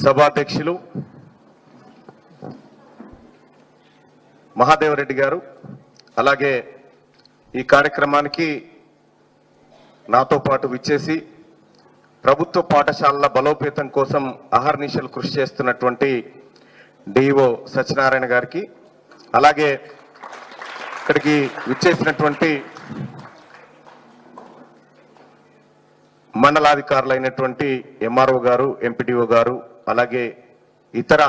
సభాధ్యక్షులు మహాదేవరెడ్డి గారు అలాగే ఈ కార్యక్రమానికి నాతో పాటు విచ్చేసి ప్రభుత్వ పాఠశాలల బలోపేతం కోసం అహర్నిశలు కృషి చేస్తున్నటువంటి డిఓ సత్యనారాయణ గారికి అలాగే ఇక్కడికి విచ్చేసినటువంటి మండలాధికారులైనటువంటి ఎంఆర్ఓ గారు ఎంపీడీఓ గారు అలాగే ఇతర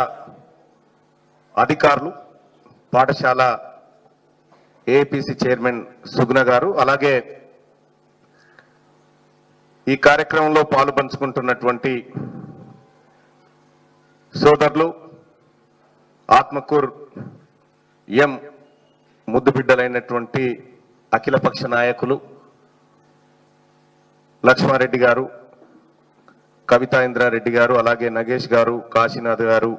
అధికారులు పాఠశాల ఏపీసీ చైర్మన్ సుగుణ గారు అలాగే ఈ కార్యక్రమంలో పాలు పంచుకుంటున్నటువంటి సోదరులు ఆత్మకూర్ ఎం ముద్దు బిడ్డలైనటువంటి అఖిలపక్ష నాయకులు లక్ష్మారెడ్డి గారు కవితా ఇంద్రారెడ్డి గారు అలాగే నగేష్ గారు కాశీనాథ్ గారు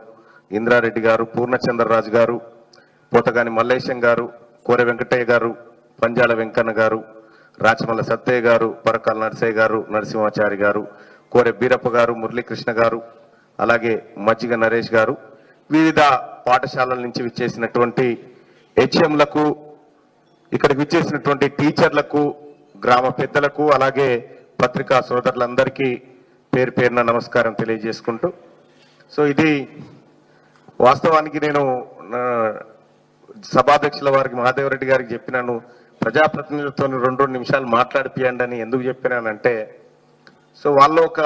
ఇంద్రారెడ్డి గారు పూర్ణచంద్రరాజు గారు పోతగాని మల్లేశం గారు కోరె వెంకటయ్య గారు పంజాల వెంకన్న గారు రాచమల్ల సత్తయ్య గారు పరకాల నరసయ్య గారు నరసింహాచారి గారు కోరె బీరప్ప గారు మురళీకృష్ణ గారు అలాగే మజ్జిగ నరేష్ గారు వివిధ పాఠశాలల నుంచి విచ్చేసినటువంటి హెచ్ఎంలకు ఇక్కడికి విచ్చేసినటువంటి టీచర్లకు గ్రామ పెద్దలకు అలాగే పత్రికా సోదరులందరికీ పేరు పేరున నమస్కారం తెలియజేసుకుంటూ. సో ఇది వాస్తవానికి నేను సభాధ్యక్షుల వారికి మహాదేవరెడ్డి గారికి చెప్పినాను. ప్రజాప్రతినిధులతో రెండు రెండు నిమిషాలు మాట్లాడిపియండి అని ఎందుకు చెప్పినానంటే సో వాళ్ళు ఒక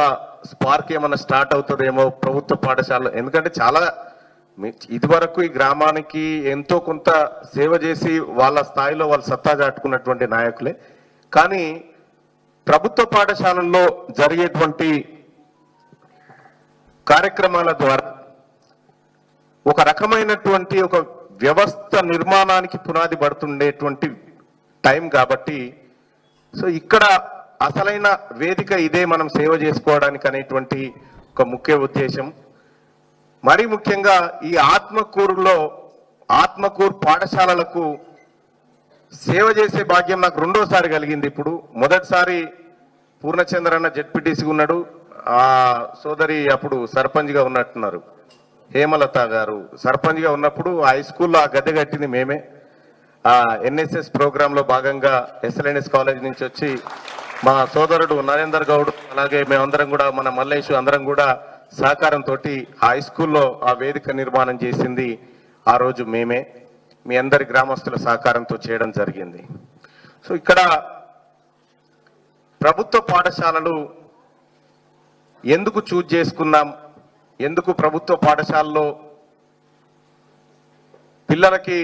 స్పార్క్ ఏమైనా స్టార్ట్ అవుతుందేమో ప్రభుత్వ పాఠశాల ఎందుకంటే చాలా ఇదివరకు ఈ గ్రామానికి ఎంతో కొంత సేవ చేసి వాళ్ళ స్థాయిలో వాళ్ళు సత్తా చాటుకున్నటువంటి నాయకులే. కానీ ప్రభుత్వ పాఠశాలల్లో జరిగేటువంటి కార్యక్రమాల ద్వారా ఒక రకమైనటువంటి ఒక వ్యవస్థ నిర్మాణానికి పునాది పడుతుండేటువంటి టైం కాబట్టి సో ఇక్కడ అసలైన వేదిక ఇదే మనం సేవ చేసుకోవడానికి అనేటువంటి ఒక ముఖ్య ఉద్దేశం. మరి ముఖ్యంగా ఈ ఆత్మకూరులో ఆత్మకూరు పాఠశాలలకు సేవ చేసే భాగ్యం నాకు రెండోసారి కలిగింది. ఇప్పుడు మొదటిసారి పూర్ణచంద్రన్న జడ్పీటీసీ ఉన్నాడు. ఆ సోదరి అప్పుడు సర్పంచ్గా ఉన్నట్టున్నారు. హేమలత గారు సర్పంచ్గా ఉన్నప్పుడు హై స్కూల్లో ఆ గద్దె కట్టింది మేమే. ఆ ఎన్ఎస్ఎస్ ప్రోగ్రాంలో భాగంగా ఎస్ఎల్ఎన్ఎస్ కాలేజ్ నుంచి వచ్చి మా సోదరుడు నరేందర్ గౌడ్ అలాగే మేమందరం కూడా మన మల్లేష్ అందరం కూడా సహకారంతో హై స్కూల్లో ఆ వేదిక నిర్మాణం చేసింది ఆ రోజు మేమే. మీ అందరి గ్రామస్తుల సహకారంతో చేయడం జరిగింది. సో ఇక్కడ ప్రభుత్వ పాఠశాలలు ఎందుకు చూజ్ చేసుకున్నాం ఎందుకు ప్రభుత్వ పాఠశాలలో పిల్లలకి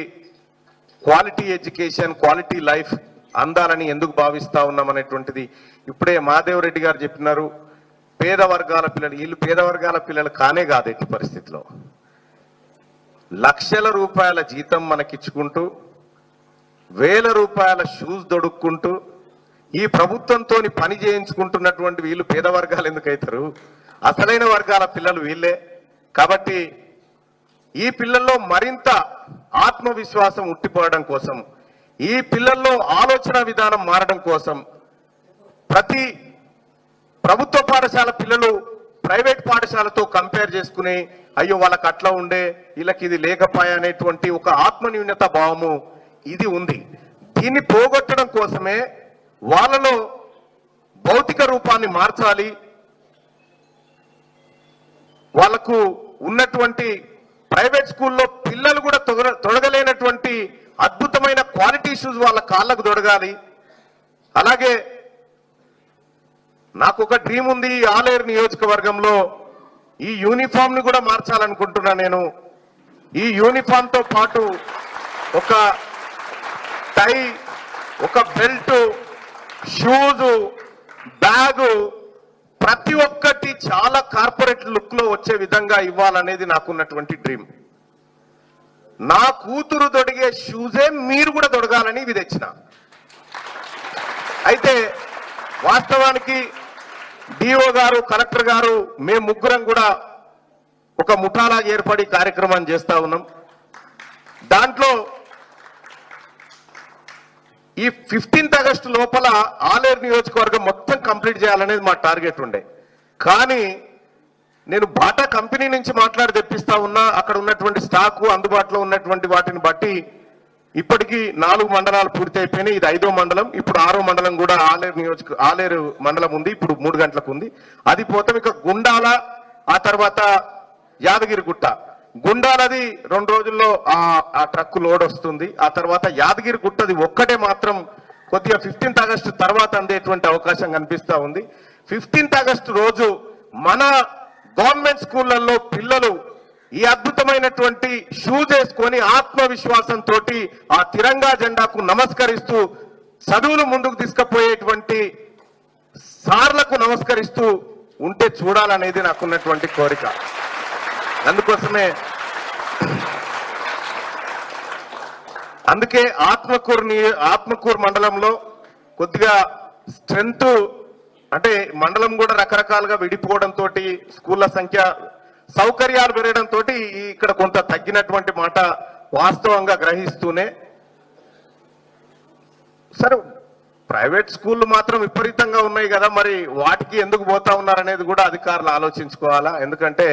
క్వాలిటీ ఎడ్యుకేషన్ క్వాలిటీ లైఫ్ అందాలని ఎందుకు భావిస్తా ఉన్నాం అనేటువంటిది ఇప్పుడే మాదేవరెడ్డి గారు చెప్పినారు. పేద వర్గాల పిల్లలు వీళ్ళు పేద వర్గాల పిల్లలు కానే కాదు ఎట్టి పరిస్థితిలో. లక్షల రూపాయల జీతం మనకిచ్చుకుంటూ వేల రూపాయల షూస్ దొడుక్కుంటూ ఈ ప్రభుత్వంతో పని చేయించుకుంటున్నటువంటి వీళ్ళు పేద వర్గాలు ఎందుకైతారు? అసలైన వర్గాల పిల్లలు వీళ్ళే. కాబట్టి ఈ పిల్లల్లో మరింత ఆత్మవిశ్వాసం ఉట్టిపోవడం కోసం ఈ పిల్లల్లో ఆలోచన విధానం మారడం కోసం ప్రతి ప్రభుత్వ పాఠశాల పిల్లలు ప్రైవేట్ పాఠశాలతో కంపేర్ చేసుకుని అయ్యో వాళ్ళకి అట్లా ఉండే వీళ్ళకి ఇది లేకపోయా అనేటువంటి ఒక ఆత్మన్యూన్యత భావము ఇది ఉంది. దీన్ని పోగొట్టడం కోసమే వాళ్ళలో భౌతిక రూపాన్ని మార్చాలి. వాళ్ళకు ఉన్నటువంటి ప్రైవేట్ స్కూల్లో పిల్లలు కూడా తొగ- తొడగలేనటువంటి అద్భుతమైన క్వాలిటీ షూస్ వాళ్ళ కాళ్ళకు తొడగాలి. అలాగే నాకు ఒక డ్రీమ్ ఉంది ఈ ఆలేరు నియోజకవర్గంలో ఈ యూనిఫామ్ని కూడా మార్చాలనుకుంటున్నా నేను. ఈ యూనిఫామ్తో పాటు ఒక టై ఒక బెల్ట్ షూజు బ్యాగు ప్రతి ఒక్కటి చాలా కార్పొరేట్ లుక్లో వచ్చే విధంగా ఇవ్వాలనేది నాకున్నటువంటి డ్రీమ్. నా కూతురు దొడిగే షూజే మీరు కూడా దొడగాలని ఇది తెచ్చిన. అయితే వాస్తవానికి డిఓ గారు కలెక్టర్ గారు మేము ముగ్గురం కూడా ఒక ముఠాలా ఏర్పడి కార్యక్రమాన్ని చేస్తా ఉన్నాం. దాంట్లో ఈ ఫిఫ్టీన్త్ ఆగస్టు లోపల ఆలేరు నియోజకవర్గం మొత్తం కంప్లీట్ చేయాలనేది మా టార్గెట్ ఉండే. కానీ నేను బాటా కంపెనీ నుంచి మాట్లాడి తెప్పిస్తా ఉన్నా అక్కడ ఉన్నటువంటి స్టాకు అందుబాటులో ఉన్నటువంటి వాటిని బట్టి ఇప్పటికీ నాలుగు మండలాలు పూర్తి అయిపోయినాయి ఇది ఐదో మండలం ఇప్పుడు ఆరో మండలం కూడా ఆలేరు నియోజక ఆలేరు మండలం ఉంది ఇప్పుడు మూడు గంటలకు ఉంది. అది పోతాం ఇక గుండాల ఆ తర్వాత యాదగిరిగుట్ట. గుండా నది రెండు రోజుల్లో ఆ ఆ ట్రక్ లోడ్ వస్తుంది. ఆ తర్వాత యాదగిరి గుట్టది ఒక్కటే మాత్రం కొద్దిగా ఫిఫ్టీన్త్ ఆగస్టు తర్వాత అందేటువంటి అవకాశం కనిపిస్తూ ఉంది. ఫిఫ్టీన్త్ ఆగస్టు రోజు మన గవర్నమెంట్ స్కూళ్ళల్లో పిల్లలు ఈ అద్భుతమైనటువంటి షూజ్ వేసుకొని ఆత్మవిశ్వాసంతో ఆ తిరంగా జెండాకు నమస్కరిస్తూ చదువులు ముందుకు తీసుకుపోయేటువంటి సార్లకు నమస్కరిస్తూ ఉంటే చూడాలనేది నాకున్నటువంటి కోరిక. అందుకోసమే అందుకే ఆత్మకూరు ఆత్మకూరు మండలంలో కొద్దిగా స్ట్రెంత్ అంటే మండలం కూడా రకరకాలుగా విడిపోవడంతో స్కూళ్ళ సంఖ్య సౌకర్యాలు పెరగడంతో ఇక్కడ కొంత తగ్గినటువంటి మాట వాస్తవంగా గ్రహిస్తూనే సరే ప్రైవేట్ స్కూళ్ళు మాత్రం విపరీతంగా ఉన్నాయి కదా మరి వాటికి ఎందుకు పోతా ఉన్నారనేది కూడా అధికారులు ఆలోచించుకోవాలా? ఎందుకంటే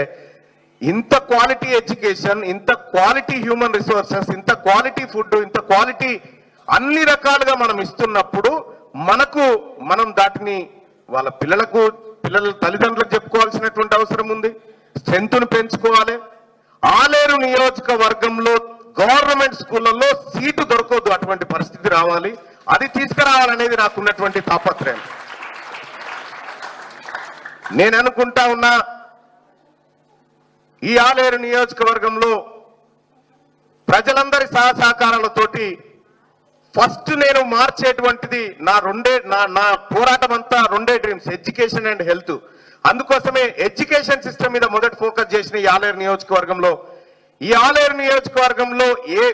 ఇంత క్వాలిటీ ఎడ్యుకేషన్ ఇంత క్వాలిటీ హ్యూమన్ రిసోర్సెస్ ఇంత క్వాలిటీ ఫుడ్ ఇంత క్వాలిటీ అన్ని రకాలుగా మనం ఇస్తున్నప్పుడు మనకు మనం దాటిని వాళ్ళ పిల్లలకు పిల్లల తల్లిదండ్రులకు చెప్పుకోవాల్సినటువంటి అవసరం ఉంది. స్ట్రెంత్ను పెంచుకోవాలి. ఆలేరు నియోజకవర్గంలో గవర్నమెంట్ స్కూళ్ళల్లో సీటు దొరకవద్దు అటువంటి పరిస్థితి రావాలి. అది తీసుకురావాలనేది నాకున్నటువంటి తాపత్రయం. నేను అనుకుంటా ఉన్నా ఈ ఆలేరు నియోజకవర్గంలో ప్రజలందరి సహసహకారాలతోటి ఫస్ట్ నేను మార్చేటువంటిది నా రెండే నా నా పోరాటం అంతా రెండే డ్రీమ్స్ ఎడ్యుకేషన్ అండ్ హెల్త్. అందుకోసమే ఎడ్యుకేషన్ సిస్టమ్ మీద మొదటి ఫోకస్ చేసిన ఈ ఆలేరు నియోజకవర్గంలో. ఈ ఆలేరు నియోజకవర్గంలో ఏ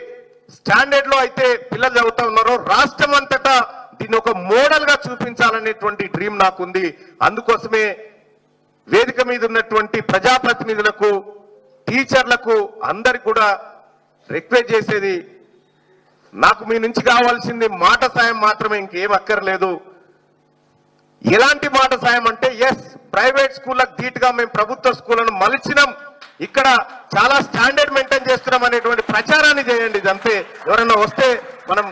స్టాండర్డ్లో అయితే పిల్లలు చదువుతా ఉన్నారో రాష్ట్రం అంతటా దీన్ని ఒక మోడల్గా చూపించాలనేటువంటి డ్రీమ్ నాకుంది. అందుకోసమే వేదిక మీద ఉన్నటువంటి ప్రజాప్రతినిధులకు టీచర్లకు అందరికి కూడా రిక్వెస్ట్ చేసేది నాకు మీ నుంచి కావాల్సింది మాట సాయం మాత్రమే ఇంకేం అక్కర్లేదు. ఎలాంటి మాట సాయం అంటే ఎస్ ప్రైవేట్ స్కూళ్ళకు ధీటుగా మేము ప్రభుత్వ స్కూళ్ళను మలిచినాం. ఇక్కడ చాలా స్టాండర్డ్ మెయింటైన్ చేస్తున్నాం అనేటువంటి ప్రచారాన్ని చేయండి. ఇదంతే. ఎవరైనా వస్తే మనం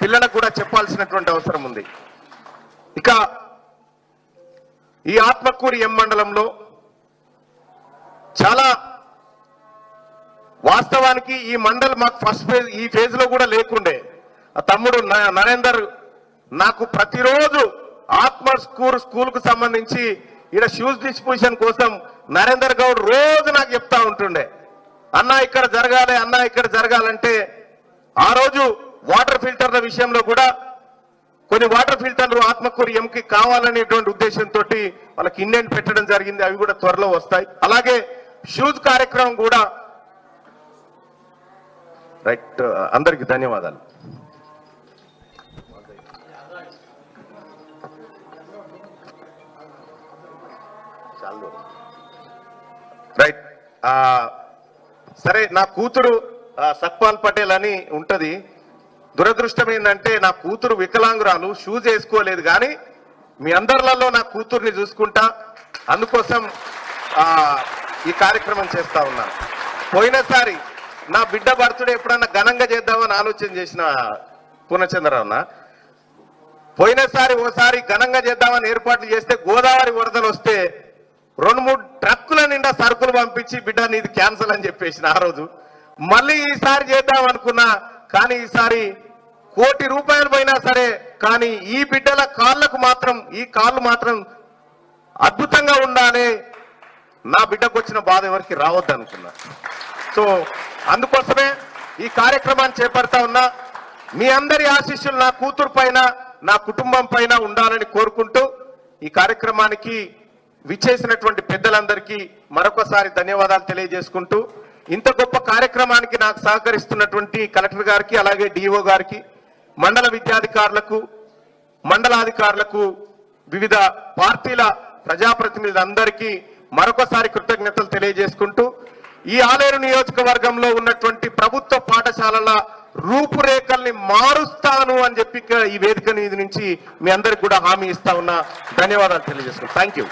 పిల్లలకు కూడా చెప్పాల్సినటువంటి అవసరం ఉంది. ఇక ఈ ఆత్మకూరి ఎం మండలంలో చాలా వాస్తవానికి ఈ మండల్ మాకు ఫస్ట్ ఫేజ్ ఈ ఫేజ్లో కూడా లేకుండే. తమ్ముడు న- నరేందర్ నాకు ప్రతిరోజు ఆత్మ స్కూల్ స్కూల్కు సంబంధించి ఇక్కడ షూస్ డిస్ట్రిబ్యూషన్ కోసం నరేందర్ గౌడ్ రోజు నాకు చెప్తా ఉంటుండే. అన్న ఇక్కడ జరగాలి అన్న ఇక్కడ జరగాలంటే ఆ రోజు వాటర్ ఫిల్టర్ల విషయంలో కూడా కొన్ని వాటర్ ఫిల్టర్లు ఆత్మకూరు ఎంకి కావాలనేటువంటి ఉద్దేశంతో వాళ్ళకి ఇండియన్ పెట్టడం జరిగింది. అవి కూడా త్వరలో వస్తాయి. అలాగే షూజ్ కార్యక్రమం కూడా రైట్ అందరికి ధన్యవాదాలు. రైట్ సరే నా కూతురు సత్పాల్ సక్పాల్ పటేల్ అని ఉంటది. దురదృష్టం ఏంటంటే నా కూతురు వికలాంగురాలు షూస్ వేసుకోలేదు కానీ మీ అందరిలలో నా కూతుర్ని చూసుకుంటా అందుకోసం ఈ కార్యక్రమం చేస్తా ఉన్నాను. పోయినసారి నా బిడ్డ బర్త్డే ఎప్పుడన్నా ఘనంగా చేద్దామని ఆలోచన చేసిన పూర్ణచంద్రరావున? పోయినసారి ఓసారి ఘనంగా చేద్దామని ఏర్పాట్లు చేస్తే గోదావరి వరదలు వస్తే రెండు మూడు ట్రక్కుల నిండా సరుకులు పంపించి బిడ్డ నీది క్యాన్సల్ అని చెప్పేసిన ఆ రోజు. మళ్ళీ ఈసారి చేద్దాం అనుకున్నా కానీ ఈసారి కోటి రూపాయలు పోయినా సరే కానీ ఈ బిడ్డల కాళ్ళకు మాత్రం ఈ కాళ్ళు మాత్రం అద్భుతంగా ఉండాలి. నా బిడ్డకు వచ్చిన బాధ ఎవరికి రావద్దు అనుకున్నా సో అందుకోసమే ఈ కార్యక్రమాన్ని చేపడతా ఉన్నా. మీ అందరి ఆశీస్సులు నా కూతురు పైన నా కుటుంబం పైన ఉండాలని కోరుకుంటూ ఈ కార్యక్రమానికి విచ్చేసినటువంటి పెద్దలందరికీ మరొకసారి ధన్యవాదాలు తెలియజేసుకుంటూ ఇంత గొప్ప కార్యక్రమానికి నాకు సహకరిస్తున్నటువంటి కలెక్టర్ గారికి అలాగే డిఓ గారికి మండల విద్యాధికారులకు మండలాధికారులకు వివిధ పార్టీల ప్రజాప్రతినిధులందరికీ మరొకసారి కృతజ్ఞతలు తెలియజేసుకుంటూ ఈ ఆలేరు నియోజకవర్గంలో ఉన్నటువంటి ప్రభుత్వ పాఠశాలల రూపురేఖల్ని మారుస్తాను అని చెప్పి ఈ వేదిక నుంచి మీ అందరికి కూడా హామీ ఇస్తా ఉన్నా. ధన్యవాదాలు తెలియజేస్తున్నాను థ్యాంక్ యూ